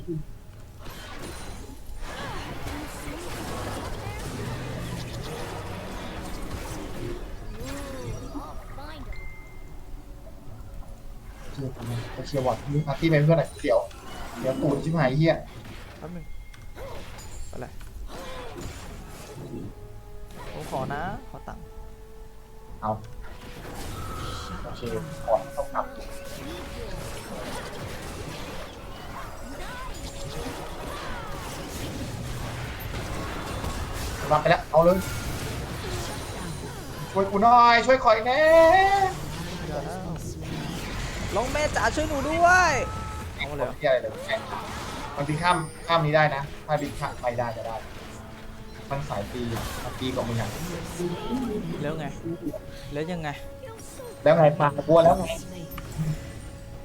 has been slain. เชียร์ผมจะเชียร์วอดนี่อาร์ตี้เป็นเพื่อนหน่อยเดี๋ยว เดี๋ยวตูดชิบหายเฮียแป๊บนึงอะไรผมขอนะ ขอตังค์เอาโอเคก่อนต้องกลั รับไปแล้ว เอาเลย ช่วยกูหน่อย ช่วยคอยแน่เดี๋ยวนะลงแม่จ๋าช่วยหนูด้วยเอาเลยเหรอที่อะไรเลยแข่งมันบินข้ามข้ามนี้ได้นะ ถ้าบินข้ามไปได้จะได้ มันสายปีมันปีกว่ามึงอะแล้วไง แล้วยังไง แล้วไงปากกลัวแล้วไง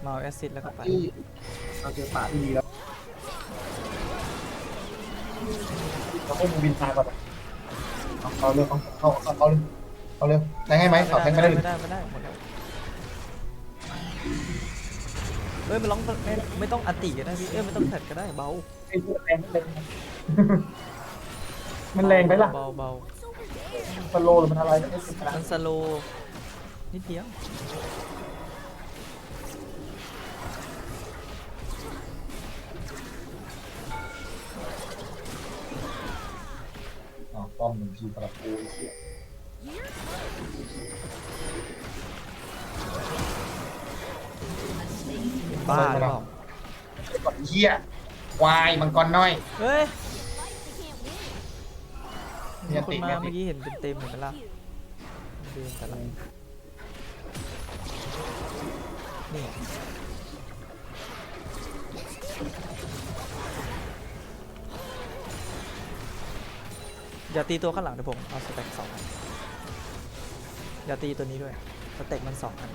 มาเอาแอซิดแล้วก็ไป ที่เราเจอป่าที่ดีแล้วเราให้มึงบินตายก่อน เอาเอาเร็วเอาเอาเอาเอาเร็วเอาเร็วแทงให้ไหมเขาแทงไม่ได้ไม่ได้ไม่ได้หมดแล้วเอ้ยไม่ร้องไม่ไม่ต้องอันติก็ได้พี่เอ้ยไม่ต้องแท็ดก็ได้เบาไอ้พวกแรงมันแรงมันแรงไปล่ะเบาเบาสโลหรือมันอะไรมันสโลว์นิดเดียว ป้อมหนึ่งทีประตูไอ้เหี้ยบ้าหรือเปล่าไอ้ก่อนเหี้ยควายมังกรน้อย เฮ้ยเนี่ยคนติมาเนี่ยเมื่ติอกี้เห็นเต็มๆเห็นไหมล่ะเดินแต่ละนี่ อย่าตีตัวข้างหลังเดี๋ยวผมเอาสเต็กสองอันอย่าตีตัวนี้ด้วยสเต็กมันสองอัน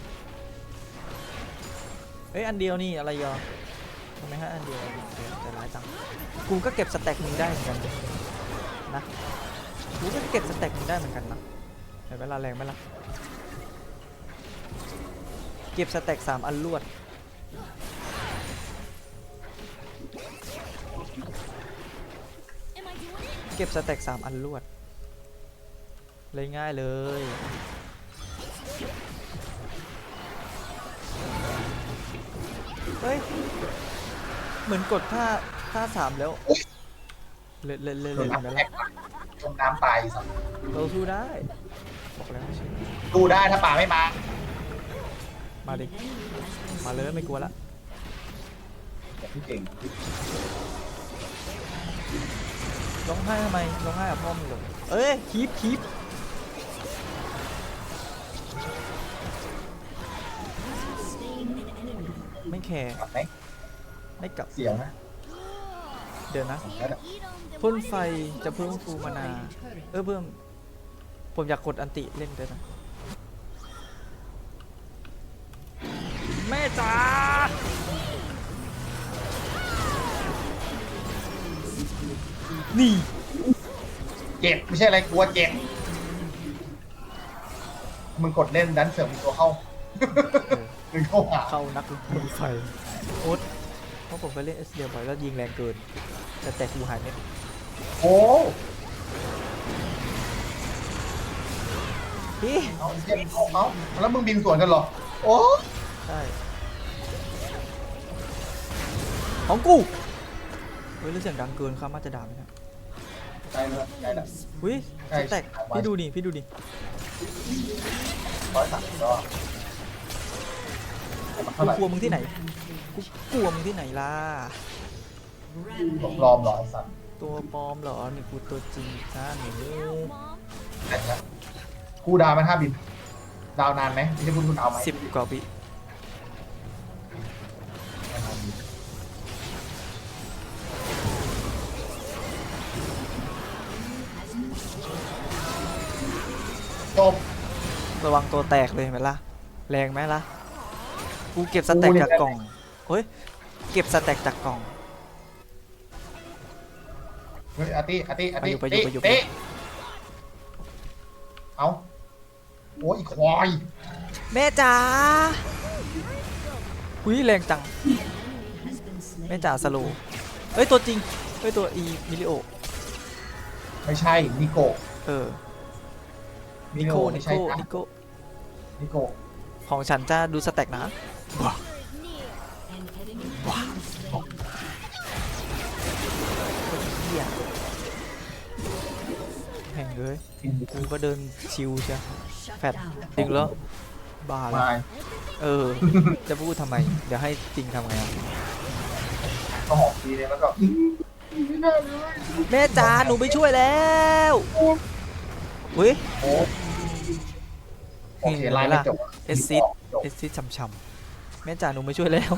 เอ้ยอันเดียวนี่อะไรยอทำไมฮะอันเดียวเดี๋ยวใจร้ายจังกูก็เก็บสเต็กมึงได้เหมือนกันนะกูก็เก็บสเต็กมึงได้เหมือนกันนะเห็นเวลาแรงไหมล่ะเก็บสเต็กสามอันรวด ก็บสเต็กสามอันรวด เลยง่ายเลย เฮ้ย เหมือนกดท่าท่าสามแล้ว เล่นเล่นเล่นโดเล่นนน้ำแล้วแตกจมน้ำตายสัตว์เราสู้ได้ บอกแล้วใช่ไหมดูได้ถ้าป่าไม่มา มาดิ มาเลยไม่กลัวละแต่พี่เก่ง ร้องไห้ทำไมร้องไห้กับพ่อมึงเหรอเอ้ยคีบคีบไม่แคร์กลับไหมไม่กลับเสียงนะเดี๋ยวนะแล้วน่ะพ่นไฟจะเพิ่มฟูมานา เออเพิ่ม ผมอยากกดอันติเล่นด้วยนะ แม่จ๋า นี่เจ็บไม่ใช่อะไรกลัวเจ็บมึงกดเล่นดันเสริมอีกตัวเข้าเออมึงเข้าหาเข้านักพ่นไฟโอ๊ตเพราะผมไปเล่นเอสเดียบ่อยแล้วยิงแรงเกิน แต่แต่กูหายเม็ดโอ้พี่เอาไอ้เหี้ยเอาเอาแล้วมึงบินสวนกันเหรอ โอ้ใช่ของกูเฮ้ยแล้วเสียงดังเกินครับมาจะด่าไหมเนี่ย ใจเลยใจเลยอุ้ยใช่สแต็กใช่ พี่ดูดิพี่ดูดิร้อยสามก็กูกลัวมึงที่ไหนกูกลัวมึงที่ไหนล่ะผมปลอมเหรอไอ้สัตว์ตัวปลอมเหรอนี่กูตัวจริงนะหนูไหนนะกูดาวมันห้าบินดาวนานไหมไม่ใช่พูดคุณเอาไหมสิบกว่าวิ จบระวังตัวแตกเลยเห็นไหมล่ะ แรงไหมล่ะ กูเก็บสแต็กจากกล่องเฮ้ย เก็บสแต็กจากกล่อง เฮ้ยอาร์ตี้อาร์ตี้อาร์ตี้ไปอยู่ไปอยู่ไปอยู่ เตะเอาโอ้ยอีควายแม่จ๋าอุ้ยแรงจัง has been slain. แม่จ๋าสโลว์เอ้ยตัวจริงเอ้ยตัวอีมิลิโอ ไม่ใช่นิโกะเออ นินิโกโก้ะนิไม่ใช่โก้นะนิโก้นิโกะของฉันจะดูสแต็กนะเหี้ยแห่งเลยกินกูก็เดินชิวเชียวแฟดจริงแล้วบ้าแล้ว มาเออ จะพูดทำไม เดี๋ยวให้จริงทำไงอะก็หอมทีเลยแล้วก็ไม่น่าเลยแม่จ๋าหนูไปช่วยแล้ว อุ้ยโอ้โอเคไล่ไม่จบเอสซิดจบเอสซิดช่ำๆแม่จ๋าหนูไม่ช่วยแล้ว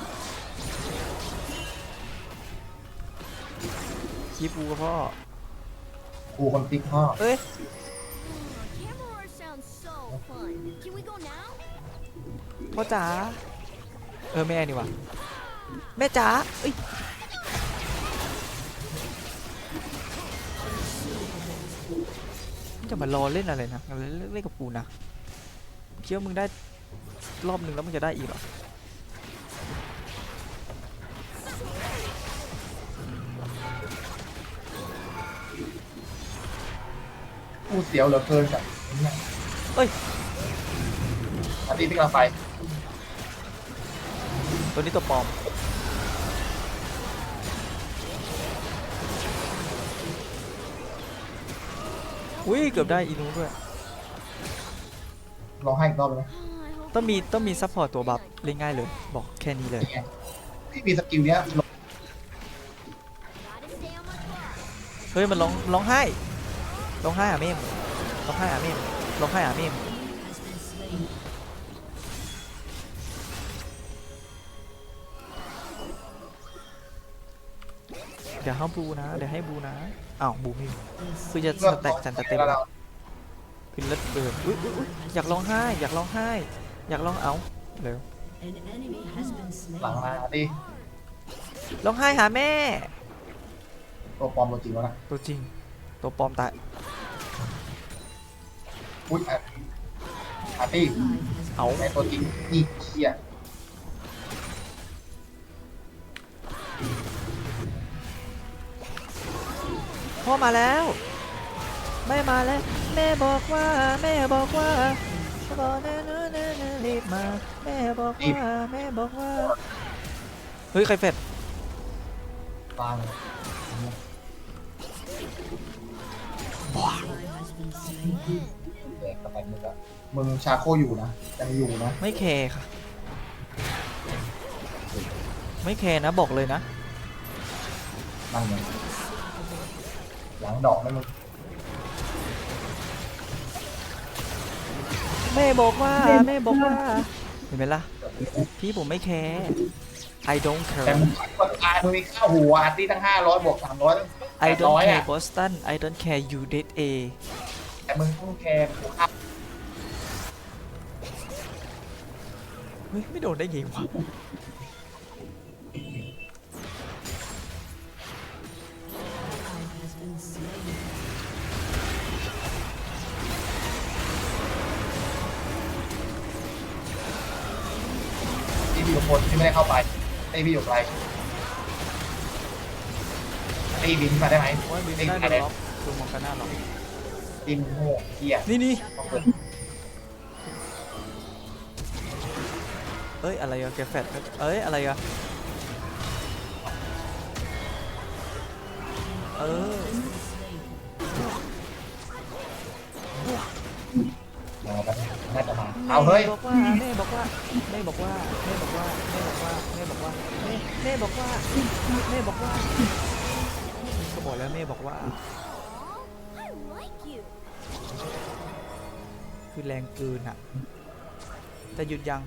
คีปูกับพ่อกูคนติ๊กพ่อเอ้ย Camera War sounds so fun. Can we go now? พ่อจ๋าเออแม่นี่วะแม่จ๋าเอ้ย จะมารอเล่นอะไรนะเล่นเล่นกับกูนะเชื่อมึงได้รอบหนึ่งแล้วมึงจะได้อีกเหรอกูเสียวเหลือเกินกับเนี่ยเอ้ยอาร์ตี้ที่กำลังไป ตัวนี้ตัวปลอม อุ้ยเกือบได้อีนูด้วย ลองให้อีกรอบเลยไหม Oh, I hope ต้องมีต้องมีซัพพอร์ตตัวบัฟเล่นง่ายเลย บอกแค่นี้เลยนี่ไงที่มีสกิลเนี้ย gotta stay on my guard. เฮ้ยมันร้องร้องไห้ร้องไห้อะเมมร้องไห้อะเมมร้องไห้อะเมม เดี๋ยวให้บูนะ เดี๋ยวให้บูนะอ้าวบูไม่มีคือจะสแต็กจันจะเต็มแล้วเราขึ้นรถเบิร์นอุ้ยอุ้ยอุ้ยอยากร้องไห้ อยากร้องไห้ อยากร้องเอาเร็วหลังมาอาร์ตี้ร้องไห้หาแม่ ตัวปลอมตัวจริงแล้วนะตัวจริง ตัวปลอมตายอุ้ยอาร์อาร์ตี้เอาในตัวจริงอีกเชี่ย พ่อมาแล้วแม่มาแล้ว แม่บอกว่า แม่บอกว่าบอกนะนะนะนะรีบมา แม่บอกว่าแม่บอกว่า เฮ้ย ใครเฟดฟังแดกกระไปมึงอะมึงชาโคอยู่นะยังอยู่นะ ไม่แคร์ค่ะ ไม่แคร์นะบอกเลยนะ นั่งเลย หลังดอกนั่นมึงแม่บอกว่าแม่บอกว่าเห็นไหมล่ะพี่ผมไม่แคร์ I don't แต่ care มึงคนตายมึงมีค่าหัวอาร์ตี้ทั้งห้าร้อยบวกสามร้อย I ร้ don't อย care อะ Boston I don't care you dead A แต่มึงต้องแคร์หัวค่าเฮ้ยไม่โดนได้ไงวะ ที่พี่อยู่คนที่ไม่ได้เข้าไปไอ้พี่อยู่ไกลไอ้บินมาได้ไหมโอ้ยบินไอ้ได้อะเลไรยล็อกดูมองกันหน้าล็อกบินโง่เหี้ยนี่นี่ต้องเปิดเอ้ยอะไรอะแกแฟดเอ้ยอะไรอะเออ เอาเฮ้ยแม่บอกว่าแม่บอกว่าแม่บอกว่าแม่บอกว่าแม่บอกว่าแม่บอกว่าแม่แม่บอกว่าแม่บอกว่าก็บอกแล้วแม่บอกว่า I like you. คือแรงเกินอะ จะหยุดยัง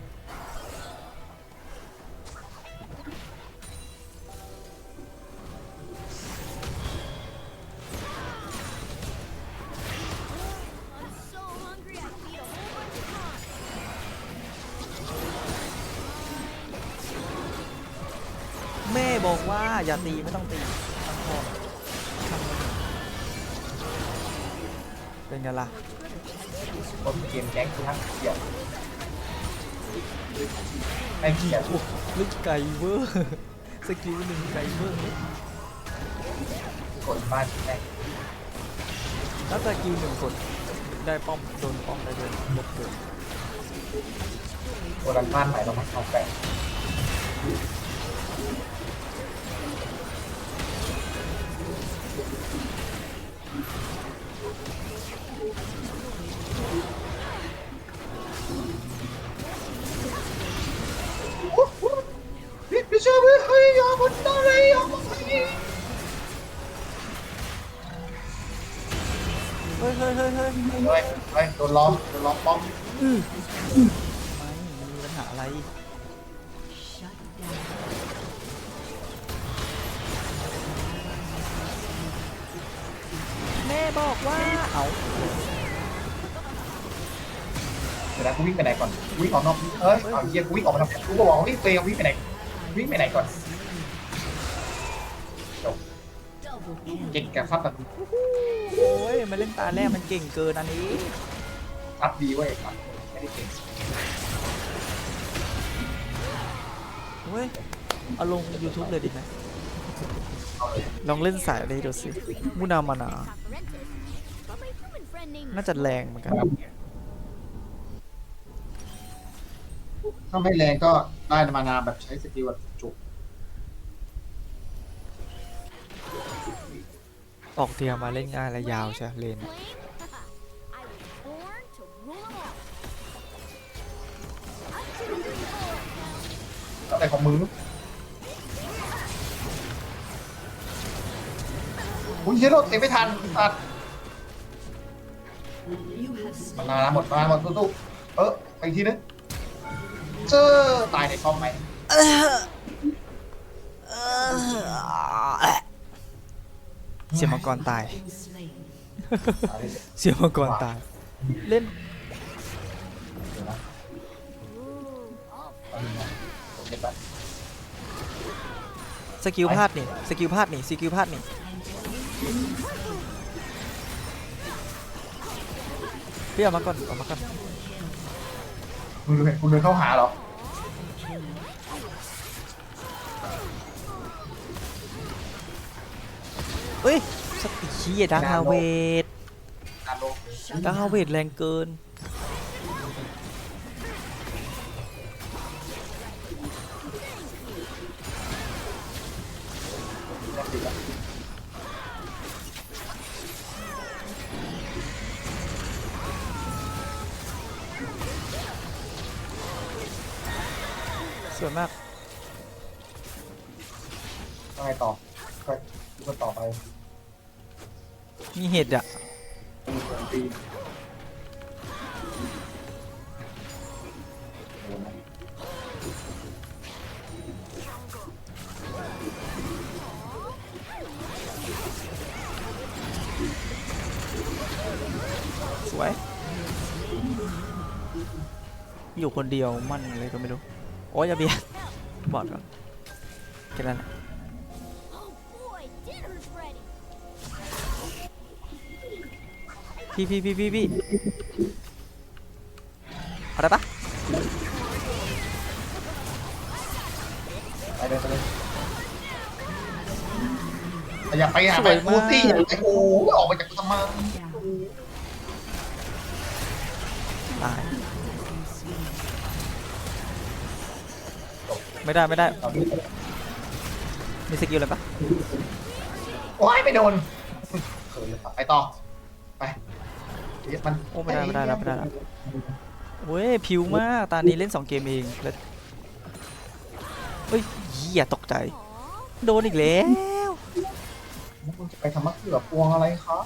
บอกว่าอย่าตีไม่ต้องตีทั้งพ่อทั้งแม่เป็นไงล่ะคนเกมแก๊งคือทั้งเกียร์ไอ้เกียร์โอ้ลึกไกลเวอร์สกิลหนึ่งไกลเบิ้งกดบ้านแม่งแล้วสกิลหนึ่งกดได้ป้อมโดนป้อมได้เลยลบเกิดกดดันบ้านใหม่เรามาเอาแปะพี่ ล้อมโดนล้อมป้อมไม่มีปัญหาอะไร แม่บอกว่า เอาเดี๋ยวนะกูวิ่งไปไหนก่อนวิ่งออกนอกเอ้ยเอาเฮียกูวิ่งออกมาทำไมกูก็บอกว่าวิ่งไปวิ่งไปไหนวิ่งไปไหนก่อนจบเก่งกับฟัดแบบ โอ้ยมาเล่นตาแรกมันเก่งเกินอันนี้ ฟัดดีเว้ยฟัดไม่ได้เก่งเฮ้ยเอาลง YouTube เลยดีไหมเอาเลยลองเล่นสายเลยดูสิมุนามานา Paparentis, but my human friend named น่าจะแรงเหมือนกันถ้าไม่แรงก็ได้มานาแบบใช้สกิลแบบจุกออกเทียมมาเล่นง่ายและยาวใช่เลน four. แล้วแต่ของมึงอุ้ยเฮียโรดเตะไม่ทันตัดมานาหมดมานาหมดตู้ๆเออไปอีกทีนึงเจอตายในคอมไหมเสียมังกรตายตายเลยเสียมังกรตาย เล่น เก็บไปสกิลพลาดนี่สกิลพลาดนี่สกิลพลาดนี่พี่เอามาก่อนเอามาก่อนมึงเห็นคุณเดินเข้าหาเหรอเอ้ยสติเชียดังฮาเวดนาโลดังฮาเวดแรงเกิน ต้องไงต่อก็ดูกันต่อไปมีเห็ดอะตีโดนไหมสวย อยู่คนเดียวมันเลยก็ไม่รู้ โอ้ยอย่าเบียดบอดก่อนแค่นั้นแหละ พี่พี่พี่พี่พี่เอาได้ปะไปเลยไปเลยอย่าไปหาไปกูตี้อย่าไปโอ้ยออกมาจากกูทำไมตายไม่ได้ไม่ได้ตอนนี้มีสกิลอะไรปะโอ้ยไม่โดนเขินเลยไปต่อไป เรียกมันโอ้ไม่ได้ไม่ได้แล้วไม่ได้แล้ว เว้ยผิวมาก ตานี้เล่นสองเกมเองแล้วเฮ้ยเหี้ยตกใจ Aw, โดนอีกแล้ว มึงจะไปทำมะเขือพวงอะไรครับ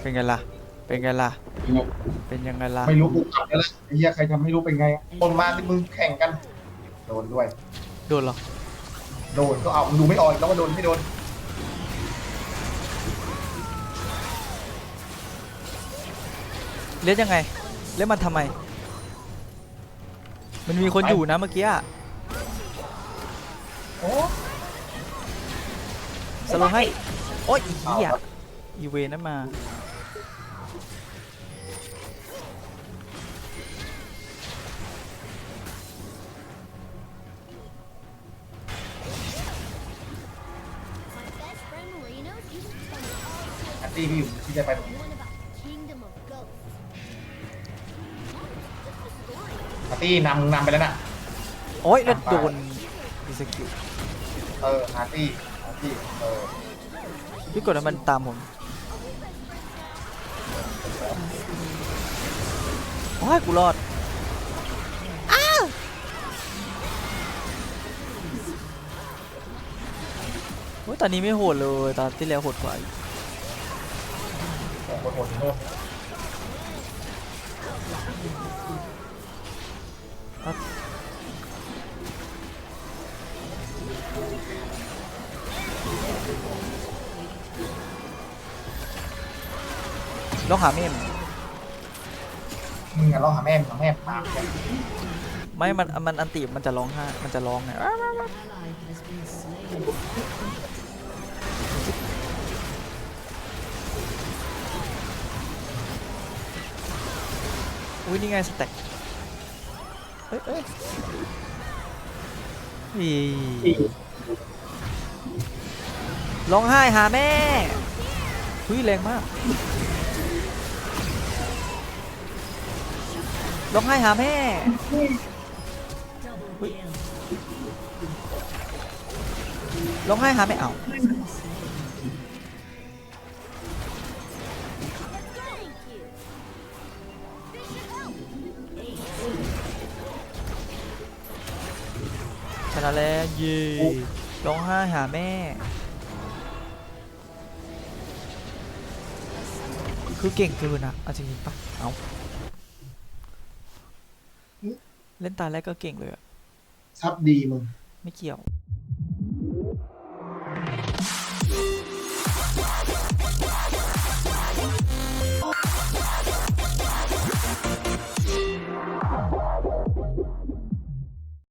เป็นไงล่ะ เป็นไงล่ะ เป็นยังไงล่ะไม่รู้กูกลับแล้วล่ะไอ้เหี้ยใครทำไม่รู้เป็นไงคนมาที่มึงแข่งกัน โดนด้วย โดนเหรอ โดนก็เอามึงดูไม่ออกอีกแล้วว่าโดนไม่โดนเล่นยังไง เล่นมันทำไม มันมีคนอยู่นะเมื่อกี้อะโอ้สโลว์ให้ โอ๊ยอีเหี้ยอีเวนนั่นมา ตี้พี่อยู่ที่จะไปตรงนี้ one about the kingdom of ghosts. What's the story? อันตี้นำนำไปแล้วน่ะ โอ๊ยแล้วโดนดีสกิลเอออาร์ตี้อาร์ตี้เออพี่กดให้มันตามผมโอ้ยกูรอดอ้าวโอ้ยตอนนี้ไม่โหดเลย ตอนที่แล้วโหดกว่าอีก โอ้โหโหดเพิ่มลองหาเมมมึงอะร้องหาแม่มึงหาแม่ตามกันไม่มันมันอันติมันจะร้องไห้มันจะร้องไง อุ้ยนี่ไงสแต็กเอ้ยเอ้ยอีร้องไห้หาแม่หุ้ยแรงมากร้องไห้หาแม่ร้องไห้หาแม่เอา ชนะแล้วเย่ร้องไห้หาแม่ คือเก่งเกินอะเอาจริงๆปะเอาเล่นตาแรกก็เก่งเลยอะซับดีมึง ไม่เกี่ยว